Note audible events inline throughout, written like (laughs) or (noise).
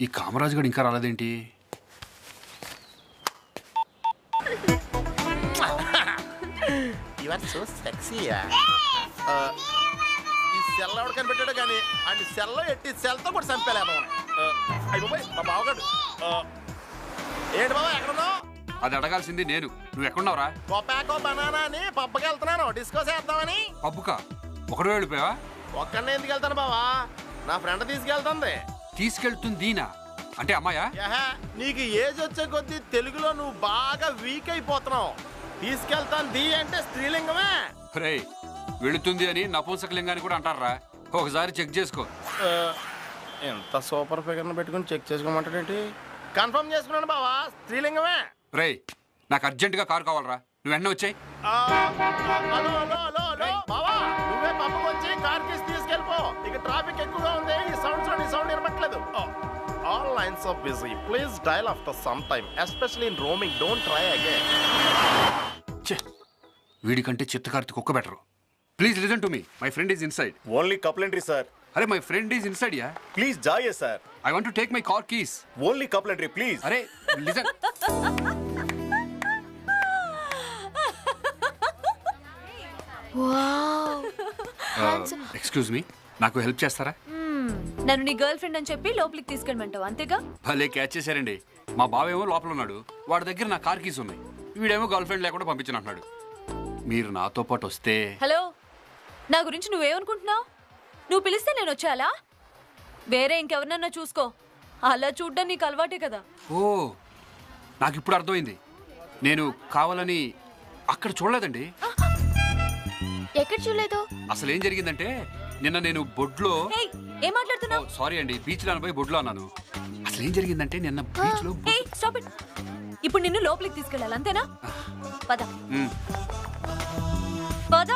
ఈ కామరాజు గడు ఇంకా రాలేదేంటి? ఈ సెల్ ఎవడు కనిపెట్టాడు కానీ అండ్ సెల్లో ఎట్టి సెల్తో కూడా చంపేలేమో. అయ్యి బాబాయ్ మా బావగాడు. ఆ, ఏంటి బాబా ఎక్కడున్నావు? అది అడగాల్సింది నేను. నువ్వు ఎక్కడున్నావురా? కొపాకో బనానా అని పబ్బకి వెళ్తున్నాను. డిస్కో చేద్దామని. పబ్బుకా? ఒకడు వెళ్ళిపోయావా? ఒక్కడినే ఎందుకు వెళ్తాను బావా? నా ఫ్రెండ్ తీసుకెళ్తుంది. తీసుకెళ్తుంది దీనా అంటే అమ్మాయా? యహ, నీకు ఏజ్ వచ్చే కొద్దీ తెలుగులో నువ్వు బాగా వీక్ అయిపోతున్నావు. తీసుకెళ్తాను ది అంటే స్త్రీలింగమే. రే వెళుతుంది అని నపుంసకలింగాన్ని కూడా అంటారా? ఒకసారి చెక్ చేసుకో. ఆ, ఎంత సూపర్ ఫిగర్ పెట్టుకుని చెక్ చేసుకోమంటాడేంటి? కన్ఫర్మ్ చేసుకున్నాను బావా స్త్రీలింగమే. రే నాకు అర్జెంటుగా కారు కావాలరా. నువ్వు వెంటనే వచ్చాయి. ఆ, హలో హలో హలో హలో. బావా నువ్వే వచ్చి కార్ కేసు తీసుకెళ్ళిపో. ఇక ట్రాఫిక్ ఎక్కువగా ఉంది ఈ sounds వినపట్లేదు all lines of busy please dial after some time especially in roaming don't try again వీడికంటే చిత్తకార్తి కుక్క better. Please listen to me my friend is inside only complimentary sir అరే my friend is inside ya please జాయే sir I want to take my car keys only complimentary please అరే listen excuse me నాకు help చేస్తారా? నన్ను నీ girl friend అని చెప్పి లోపలికి తీసుకెళ్ళమంటావు అంతేగా? భలే క్యాచ్ చేశారండి. మా బావేమో లోపల ఉన్నాడు. వాడి దగ్గర నా కార్ కీస్ ఉన్నాయి. వీడేమో గర్ల్ ఫ్రెండ్ లేకుండా పంపించను అంటున్నాడు మీరు నాతో పాటు వస్తే హలో? నా గురించి నువ్వేమనుకుంటున్నావు? నువ్వు పిలిస్తే నేను వచ్చేయాలా? వేరే ఇంకెవరినన్నా చూసుకో. అలా చూడ్డం నీకు అలవాటే కదా. ఓ నాకు ఇప్పుడు అర్థమైంది. నేను కావాలని అక్కడ చూడలేదండి. ఎక్కడ చూడలేదు? అసలు ఏం జరిగిందంటే నిన్న నేను బొడ్లో ఏం మాట్లాడుతున్నావు? సారీ అండి బీచ్లో అనబోయి బొడ్లో అన్నాను. అసలు ఏం జరిగిందంటే నిన్న బీచ్లో స్టాప్ ఇట్ ఇప్పుడు నిన్ను లోపలికి తీసుకెళ్ళాలి అంతేనా? పద. పద.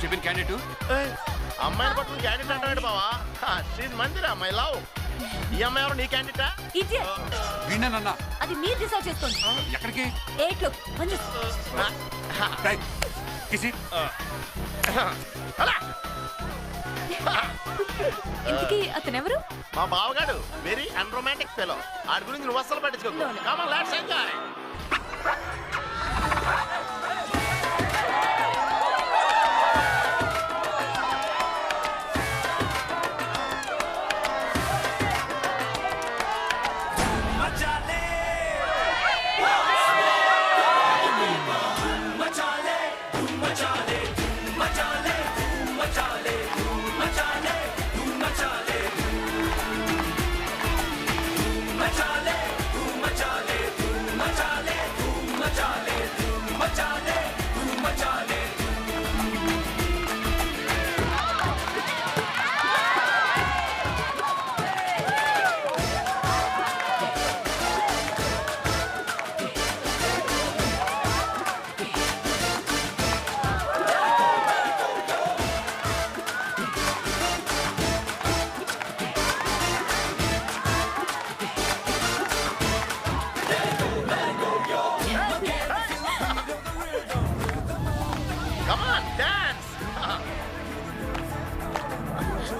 నువ్వు చెప్పిన క్యాండిడేట్ అమ్మాయిని పట్టుకుని క్యాండిడేట్ అంటాడు బావా? షీజ్ మందిరా మై లవ్ ఈ అమ్మాయి ఎవరు నీ క్యాండిడేటా విన్నానన్నా అది మీరు డిసైడ్ చేసుకోండి. ఎక్కడికి? ఎయిట్లో మంచి ఏయ్, కిసి అలా. ఇంతకీ అతనెవరు? మా బావగాడు. వెరీ అన్రొమాంటిక్ ఫెలో ఆడి గురించి నువ్వు అస్సలు పట్టించుకోకు. కామన్ లాట్స్ ఎంజాయ్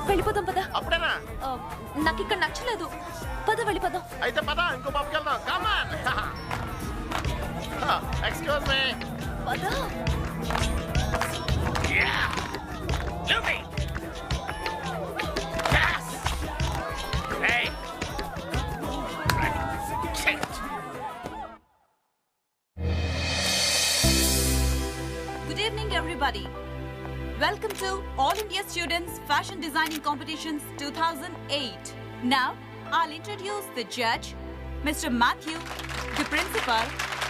వెళ్ళిపోదాం పద. అప్పుడేనా? నాకు ఇక్కడ నచ్చలేదు. పద వెళ్ళిపోదాం అయితే పద ఇంకో పబ్కి వెళ్దాం. కమాన్ ఎక్స్క్యూజ్ మీ పద. Good evening, everybody. Welcome to All India Students Fashion Designing Competitions 2008. Now, I'll introduce the judge, Mr. Matthew, the principal,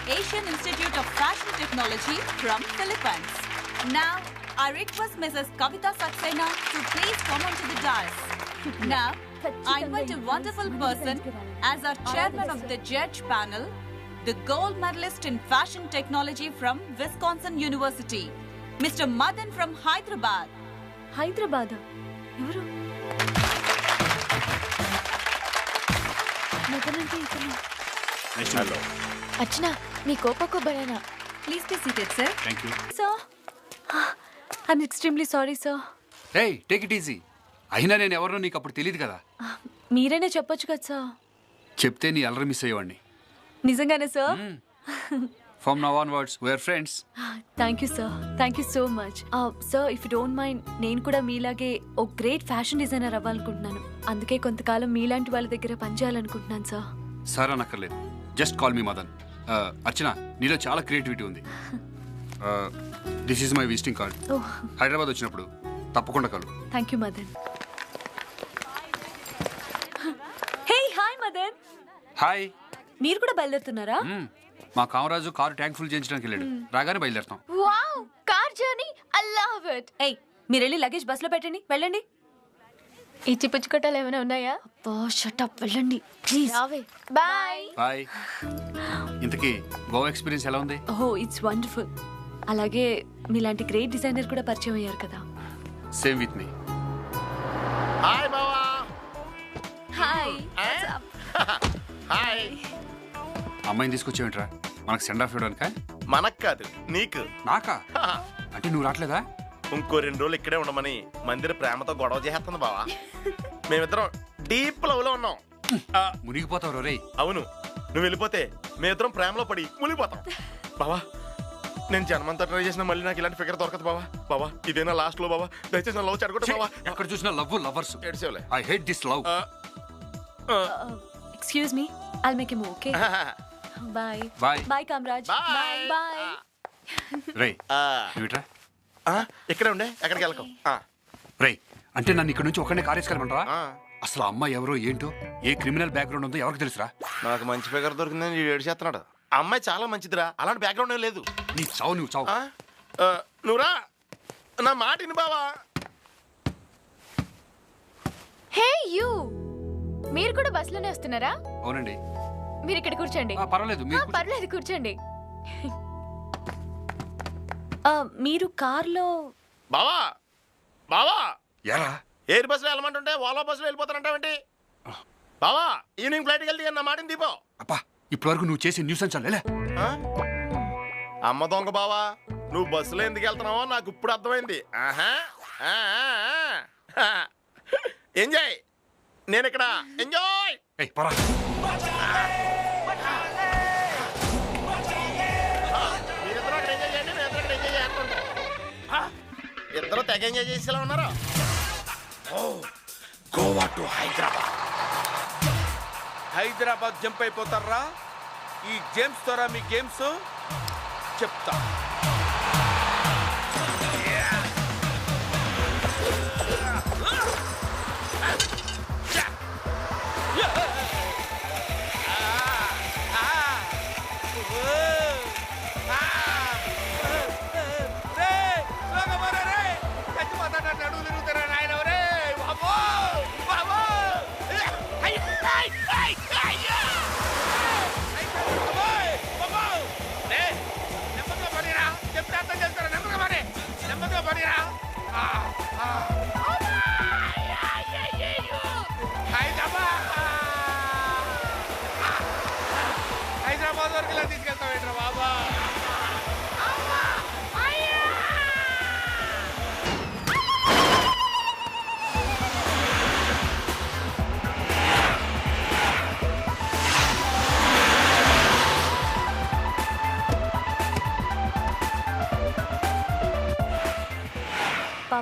Asian Institute of Fashion Technology from Philippines. Now, I request Mrs. Kavita Saxena to please come onto the dais. Now, I invite a wonderful person as our chairman of the judge panel, the gold medalist in fashion technology from Wisconsin University, Mr. Madan from Hyderabad. Hyderabad? ఎవరు? Madan hello Archana మీ కోకో కొబ్బరేనా Please be seated, sir. Thank you sir I'm extremely sorry sir hey take it easy అయినా నేను ఎవరినో నీకు అప్పుడు తెలియదు కదా. మీరైనా చెప్పొచ్చు కదా సార్ చెప్తే నీ అల్లరి మిస్ అయ్యేవాడిని. నిజంగానే sir (laughs) from now on words where friends thank you sir thank you so much sir if you don't mind నేను కూడా మీలాగే ఓ గ్రేట్ ఫ్యాషన్ డిజైనర్ అవ్వాలనుకుంటున్నాను. అందుకే కొంతకాలం మీలాంటి వాళ్ళ దగ్గర పనిచేయాలనుకుంటున్నాను sir sir అనక్కర్లేదు. Just call me Madan. Archana నీలో చాలా క్రియేటివిటీ ఉంది. This is my visiting card Hyderabad వచ్చినప్పుడు తప్పకుండా కలు. Thank you Madan. Hey hi Madan. Hi మీరు కూడా బయలుదేరుతున్నారా? మా కామరాజు కారు ట్యాంక్ ఫుల్ చేయించడానికి వెళ్ళాడు. రాగానే బయలుదేరుతాం. Wow car journey I love it ఏయ్ మీరు వెళ్ళి లగేజ్ బస్సులో పెట్టండి. వెళ్ళండి. ఇచ్చి పుచ్చుకోటాలు ఏమైనా ఉన్నాయా? అబ్బా షటప్ వెళ్ళండి. ప్లీజ్ రావే. బాయ్ బాయ్ ఇంతకీ గోవా ఎక్స్పీరియన్స్ ఎలా ఉంది? ఓహో ఇట్స్ వండర్ఫుల్ అలాగే మీలాంటి గ్రేట్ డిజైనర్ కూడా పరిచయం అయ్యారు కదా. సేమ్ విత్ మీ హాయ్ బావా హాయ్ హాయ్ అమ్మాయిని తీసుకొచ్చేవింట్రా మనకు సెండ్ ఆఫ్ ఇవ్వడానికా? మనకు కాదు నీకు? నాకా (laughs) అంటే నువ్వు రావట్లేదా ఇంకో రెండు రోజులు ఇక్కడే ఉండమని మందిర ప్రేమతో గొడవ చేస్తుంది బావా. (laughs) మేమిద్దరం డీప్ లవ్లో ఉన్నాం. ఆ, మునిగిపోతావు రే అవును నువ్వు వెళ్ళిపోతే మేమిద్దరం ప్రేమలో పడి మునిగిపోతాం. బావా నేను జన్మంతా ట్రై చేసిన మళ్ళీ నాకు ఇలాంటి ఫిగర్ దొరకదు బావా. బావా ఇదేనా లాస్ట్లో బావా? దయచేసి నా లవ్ చెడగొట్టు బావా. ఎక్కడ చూసినా love lovers ఏడ్చేవులే I hate this love excuse me I'll make em okay bye. Bye Kamaraj Bye. Bye రే (laughs) ఆ, నువ్వుట్రా ఆ, ఇక్కడే ఉండే ఎక్కడికి వెళ్ళకు. ఆ, రే అంటే నన్ను ఇక్కడ నుంచి ఒక్కడే కారేసుకెళ్ళమంటావా ఆ. అసలు ఆ అమ్మాయి ఎవరో ఏంటో ఏ క్రిమినల్ బ్యాక్గ్రౌండ్ ఉందో ఎవరికి తెలుసురా? నాకు మంచి ఫిగర్ దొరికిందని వీడు ఏడ్చేస్తున్నాడు అమ్మాయి చాలా మంచిదిరా అలాంటి బ్యాక్గ్రౌండ్ ఏం లేదు. నీ చావు నువ్వు చావు. ఆ, ఆ, నువ్వురా నా మాట విను బావా. హే యూ మీరు కూడా బస్సులోనే వస్తున్నారా? అవునండి. మీరు ఇక్కడ కూర్చోండి. ఆ, పర్వాలేదు ఆ, మీరు కూర్చో. పర్లేదు కూర్చోండి. మీరు కార్లో బావా బావా! ఎరా? ఎయిర్ బస్సులో వెళ్ళమంటుంటే ఓలా బస్సులో వెళ్ళిపోతానంటావేంటి బావా ఈవినింగ్ ఫ్లైట్కి వెళ్తే నా మాటని దీపో అబ్బా ఇప్పటి వరకు నువ్వు చేసే న్యూస్ అంచాలే ఆ? అమ్మ దొంగ బావా నువ్వు బస్సులో ఎందుకు వెళ్తున్నావో నాకు ఇప్పుడు అర్థమైంది. ఆహా ఆ, ఆ, ఆ. (laughs) ఎంజాయ్ నేను ఇక్కడ ఎంజాయ్! ఏయ్ పరా. ఇద్దరు తెగ ఎంజాయ్ చేసేలా ఉన్నారా? గోవా టు హైదరాబాద్. హైదరాబాద్ జంప్ అయిపోతారా? ఈ గేమ్స్ ద్వారా మీ గేమ్స్ చెప్తా.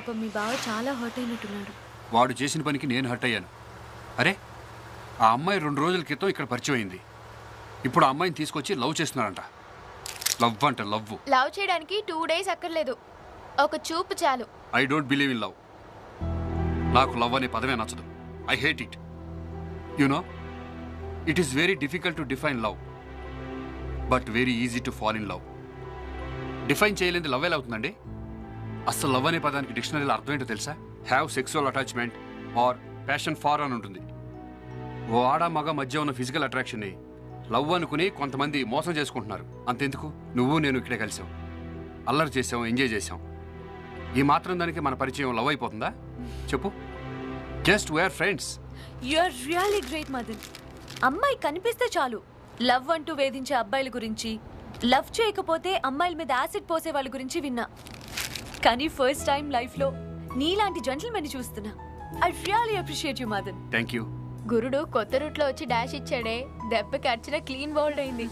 పాపం మీ బావ చాలా హర్ట్ అయినట్టున్నాడు. వాడు చేసిన పనికి నేను హర్ట్ అయ్యాను. అరే ఆ అమ్మాయి రెండు రోజుల క్రితం ఇక్కడ పరిచయం అయింది. ఇప్పుడు ఆ అమ్మాయిని తీసుకొచ్చి లవ్ చేస్తున్నారంట లవ్ అంట లవ్. లవ్ చేయడానికి టూ డేస్ అక్కర్లేదు. ఒక చూపు చాలు. I don't believe in love నాకు లవ్ అనే పదమే నచ్చదు. I hate it no it is very difficult to define love but very easy to fall in love define చేయలేని లవ్ ఎలా అవుతుందండి? అసలు లవ్ అనే పదానికి డిక్షనరీలో అర్థం ఏంటో తెలుసా? Have sexual attachment or passion for అని ఉంటుంది. ఓ ఆడ మగ మధ్య ఉన్న ఫిజికల్ అట్రాక్షన్ని లవ్ అనుకుని కొంతమంది మోసం చేసుకుంటున్నారు. అంతెందుకు? నువ్వు నేను ఇక్కడే కలిసాం. అల్లరి చేసాం ఎంజాయ్ చేసాం. ఈ మాత్రం దానికి మన పరిచయం లవ్ అయిపోతుందా? చెప్పు. Just we're friends you're really great Madan. అమ్మాయి కనిపిస్తే చాలు. లవ్ అంటూ వేధించే అబ్బాయిల గురించి లవ్ చేయకపోతే అమ్మాయిల మీద యాసిడ్ పోసే వాళ్ళ గురించి విన్నా. కానీ ఫస్ట్ టైం లైఫ్లో నీలాంటి జెంటల్మెన్ చూస్తున్నా. I really appreciate you Madan thank you గురుడు కొత్త రూట్లో వచ్చి డాష్ ఇచ్చాడే. దెబ్బకి అర్చన క్లీన్ బౌల్డ్ అయింది.